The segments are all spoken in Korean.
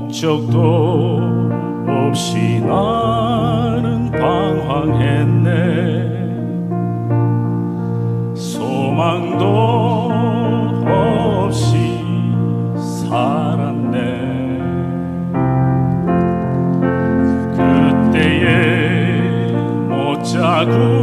목적도 없이 나는 방황했네. 소망도 없이 살았네. 그때에 못 자고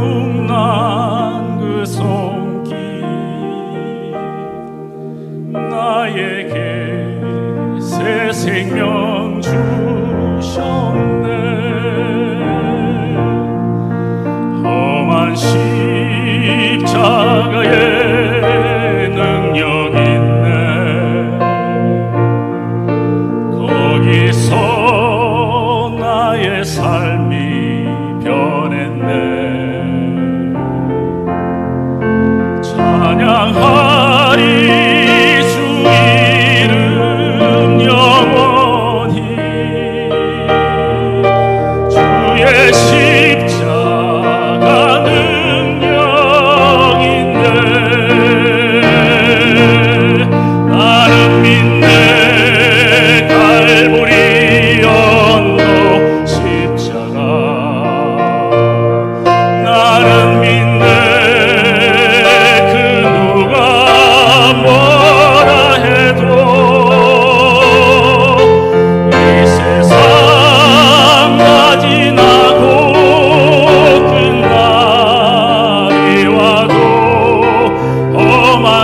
삶이 변했네. 찬양하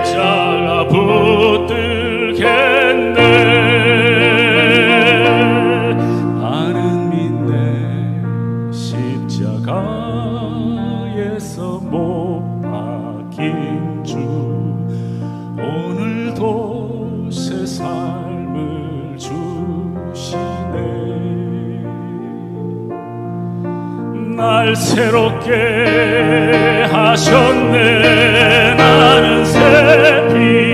Egypt. 날 새롭게 하셨네. 나는 새빛